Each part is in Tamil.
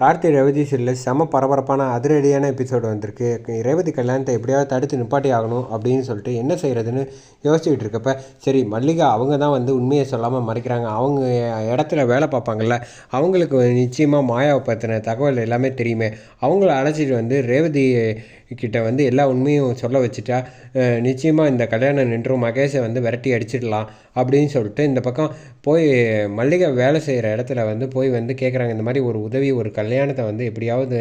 கார்த்தி ரேவதி சீரியலில் செம பரபரப்பான அதிரடியான எபிசோடு வந்திருக்கு. ரேவதி கல்யாணத்தை எப்படியாவது தடுத்து நிப்பாட்டி ஆகணும் அப்படின்னு சொல்லிட்டு என்ன செய்கிறதுன்னு யோசிச்சுக்கிட்டு இருக்கப்ப சரி மல்லிகா அவங்க தான் வந்து உண்மையை சொல்லாமல் மறைக்கிறாங்க. அவங்க இடத்துல வேலை பார்ப்பாங்கல்ல அவங்களுக்கு நிச்சயமாக மாயாவை பற்றின தகவல் எல்லாமே தெரியுமே. அவங்கள அழைச்சிட்டு வந்து ரேவதி கிட்ட வந்து எல்லா உண்மையும் சொல்ல வச்சுட்டா நிச்சயமாக இந்த கல்யாணம் நின்றும் மகேஷை வந்து விரட்டி அடிச்சிடலாம் அப்படின்னு சொல்லிட்டு இந்த பக்கம் போய் மல்லிகை வேலை செய்கிற இடத்துல வந்து போய் வந்து கேட்குறாங்க இந்த மாதிரி ஒரு உதவி ஒரு கல்யாணத்தை வந்து எப்படியாவது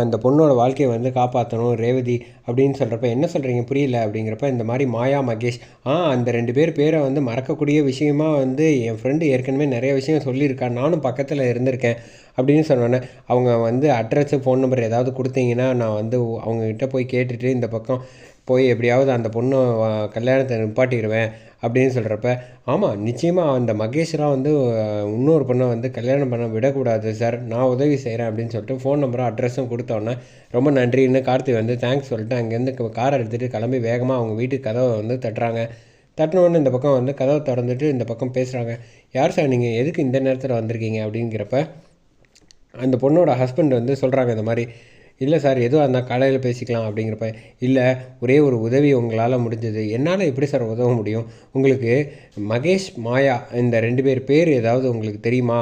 அந்த பொண்ணோட வாழ்க்கையை வந்து காப்பாற்றணும் ரேவதி அப்படின்னு சொல்கிறப்ப என்ன சொல்கிறீங்க புரியல அப்படிங்கிறப்ப இந்த மாதிரி மாயா மகேஷ் ஆ அந்த ரெண்டு பேர் பேரை வந்து மறக்கக்கூடிய விஷயமா வந்து என் ஃப்ரெண்டு ஏற்கனவே நிறைய விஷயம் சொல்லியிருக்கான் நானும் பக்கத்தில் இருந்திருக்கேன் அப்படின்னு சொன்னோன்னே அவங்க வந்து அட்ரஸு ஃபோன் நம்பர் ஏதாவது கொடுத்தீங்கன்னா நான் வந்து அவங்கக்கிட்ட போய் கேட்டுட்டு இந்த பக்கம் போய் எப்படியாவது அந்த பொண்ணு கல்யாணத்தை நிப்பாட்டிடுவேன் அப்படின்னு சொல்கிறப்ப ஆமாம் நிச்சயமாக அந்த மகேஷ்லாம் வந்து இன்னொரு பொண்ணை வந்து கல்யாணம் பண்ண விடக்கூடாது சார். நான் உதவி செய்கிறேன் அப்படின்னு சொல்லிட்டு ஃபோன் நம்பரும் அட்ரஸும் கொடுத்தோன்னே ரொம்ப நன்றின்னு கார்த்தி வந்து தேங்க்ஸ் சொல்லிட்டு அங்கேருந்து காரை எடுத்துகிட்டு கிளம்பி வேகமாக அவங்க வீட்டுக்கு கதவை வந்து தட்டுறாங்க. தட்டினோன்னு இந்த பக்கம் வந்து கதவை திறந்துட்டு இந்த பக்கம் பேசுகிறாங்க யார் சார் நீங்கள் எதுக்கு இந்த நேரத்தில் வந்திருக்கீங்க? அப்படிங்கிறப்ப அந்த பொண்ணோட ஹஸ்பண்ட் வந்து சொல்கிறாங்க இந்த மாதிரி இல்லை சார் எதுவாக இருந்தால் காலையில் பேசிக்கலாம் அப்படிங்கிறப்ப இல்லை ஒரே ஒரு உதவி உங்களால் முடிஞ்சது. என்னால் எப்படி சார் உதவ முடியும்? உங்களுக்கு மகேஷ் மாயா இந்த ரெண்டு பேர் பேர் ஏதாவது உங்களுக்கு தெரியுமா?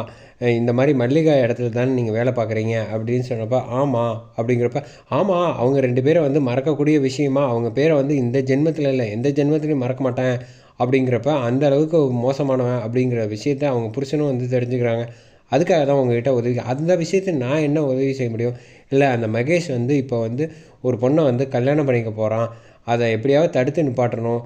இந்த மாதிரி மல்லிகா இடத்துல தானே நீங்கள் வேலை பார்க்குறீங்க அப்படின்னு சொன்னப்போ ஆமாம் அப்படிங்கிறப்ப ஆமாம் அவங்க ரெண்டு பேரை வந்து மறக்கக்கூடிய விஷயமா? அவங்க பேரை வந்து இந்த ஜென்மத்தில் இல்லை எந்த ஜென்மத்துலையும் மறக்க மாட்டேன் அப்படிங்கிறப்ப அந்த அளவுக்கு மோசமானவன் அப்படிங்கிற விஷயத்த அவங்க புருஷனும் வந்து தெரிஞ்சுக்கிறாங்க. அதுக்காக தான் உங்ககிட்ட உதவி அந்த விஷயத்தை நான் என்ன உதவி செய்ய முடியும்? இல்லை அந்த மகேஷ் வந்து இப்போ வந்து ஒரு பொண்ணை வந்து கல்யாணம் பண்ணிக்க போகிறான் அதை எப்படியாவது தடுத்து நிப்பாட்டணும்.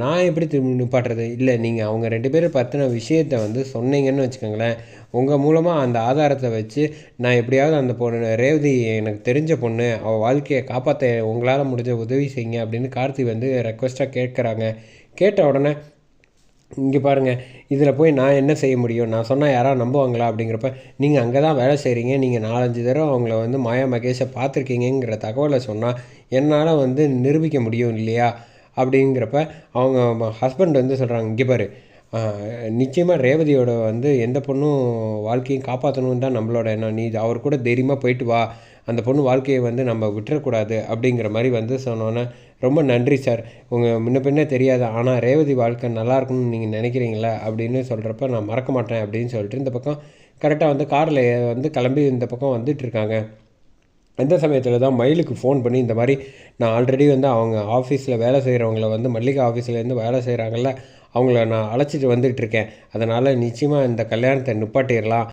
நான் எப்படி திரும்பி நிப்பாட்டுறது? இல்லை நீங்கள் அவங்க ரெண்டு பேரும் பற்றின விஷயத்தை வந்து சொன்னீங்கன்னு வச்சுக்கோங்களேன். உங்கள் மூலமாக அந்த ஆதாரத்தை வச்சு நான் எப்படியாவது அந்த பொண்ணு ரேவதி எனக்கு தெரிஞ்ச பொண்ணு அவள் வாழ்க்கையை காப்பாற்ற உங்களால் முடிஞ்ச உதவி செய்யுங்க அப்படின்னு கார்த்தி வந்து ரெக்வஸ்ட்டாக கேட்குறாங்க. கேட்ட உடனே இங்கே பாருங்கள் இதில் போய் நான் என்ன செய்ய முடியும்? நான் சொன்னால் யாராவது நம்புவாங்களா? அப்படிங்கிறப்ப நீங்கள் அங்கே தான் வேலை செய்கிறீங்க நீங்கள் நாலஞ்சு தடவை அவங்கள வந்து மாயா மகேஷை பார்த்துருக்கீங்கிற தகவலை சொன்னால் என்னால் வந்து நிரூபிக்க முடியும் இல்லையா? அப்படிங்கிறப்ப அவங்க ஹஸ்பண்ட் வந்து சொல்கிறாங்க இங்கே பாரு நிச்சயமாக ரேவதியோட வந்து எந்த பொண்ணும் வாழ்க்கையும் காப்பாற்றணுன்னு தான் நம்மளோட எண்ணம். நீ அவர் கூட தைரியமாக போயிட்டு வா அந்த பொண்ணு வாழ்க்கையை வந்து நம்ம விட்டுறக்கூடாது அப்படிங்கிற மாதிரி வந்து சொன்னோன்னே ரொம்ப நன்றி சார். உங்கள் முன்ன பின்னே தெரியாது ஆனால் ரேவதி வாழ்க்கை நல்லா இருக்கணும்னு நீங்கள் நினைக்கிறீங்களா? அப்படின்னு சொல்கிறப்ப நான் மறக்க மாட்டேன் அப்படின்னு சொல்லிட்டு இந்த பக்கம் கரெக்டாக வந்து காரில் வந்து கிளம்பி இந்த பக்கம் வந்துட்டுருக்காங்க அந்த சமயத்தில் தான் மயிலுக்கு ஃபோன் பண்ணி இந்த மாதிரி நான் ஆல்ரெடி வந்து அவங்க ஆஃபீஸில் வேலை செய்கிறவங்கள வந்து மல்லிகை ஆஃபீஸ்லேருந்து வேலை செய்கிறாங்கல்ல அவங்கள நான் அழைச்சிட்டு வந்துட்டுருக்கேன் அதனால் நிச்சயமாக இந்த கல்யாணத்தை நிப்பாட்டிடலாம்.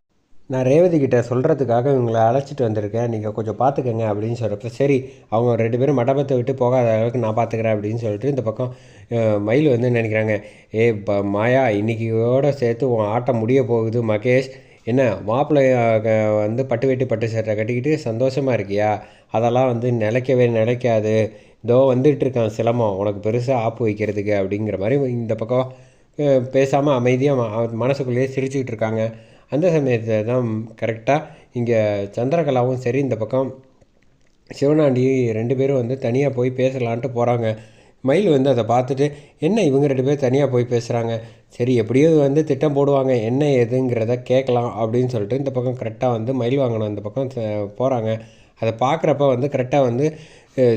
நான் ரேவதி கிட்ட சொல்கிறதுக்காக இவங்களை அழைச்சிட்டு வந்திருக்கேன். நீங்கள் கொஞ்சம் பார்த்துக்கங்க அப்படின்னு சொல்கிறப்ப சரி அவங்க ரெண்டு பேரும் மண்டபத்தை விட்டு போகாத அளவுக்கு நான் பார்த்துக்கிறேன் அப்படின்னு சொல்லிட்டு இந்த பக்கம் மயில் வந்து நினைக்கிறாங்க. ஏ ப மாயா இன்றைக்கியோட சேர்த்து உன் ஆட்டம் முடிய போகுது மகேஷ். என்ன மாப்பிள்ளை வந்து பட்டு வெட்டி பட்டு சட்டை கட்டிக்கிட்டு சந்தோஷமாக இருக்கியா? அதெல்லாம் வந்து நிலைக்கவே நிலைக்காது. இதோ வந்துட்டு இருக்கான் சிலமம் உனக்கு பெருசாக ஆப்பு வைக்கிறதுக்கு அப்படிங்கிற மாதிரி இந்த பக்கம் பேசாமல் அமைதியாக மனசுக்குள்ளேயே சிரிச்சுக்கிட்டு இருக்காங்க. அந்த சமயத்தில் தான் கரெக்டாக இங்கே சந்திரகலாவும் சரி இந்த பக்கம் சிவனாண்டி ரெண்டு பேரும் வந்து தனியாக போய் பேசலான்ட்டு போகிறாங்க மயில் வந்து அதை பார்த்துட்டு என்ன இவங்க ரெண்டு பேர் தனியாக போய் பேசுகிறாங்க சரி எப்படியோ வந்து திட்டம் போடுவாங்க. என்ன எதுங்கிறத கேட்கலாம் அப்படின்னு சொல்லிட்டு இந்த பக்கம் கரெக்டாக வந்து மயில் வாங்கணும். இந்த பக்கம் போகிறாங்க அதை பார்க்குறப்ப வந்து கரெக்டாக வந்து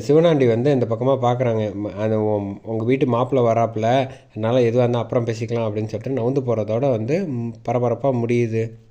சிவனாண்டி வந்து இந்த பக்கமாக பார்க்குறாங்க அந்த உங்கள் வீட்டு மாப்பிள்ளை வராப்பில் அதனால் எதுவாக இருந்தால் அப்புறம் பேசிக்கலாம் அப்படின்னு சொல்லிட்டு நவுந்து போகிறதோட வந்து பரபரப்பாக முடியுது.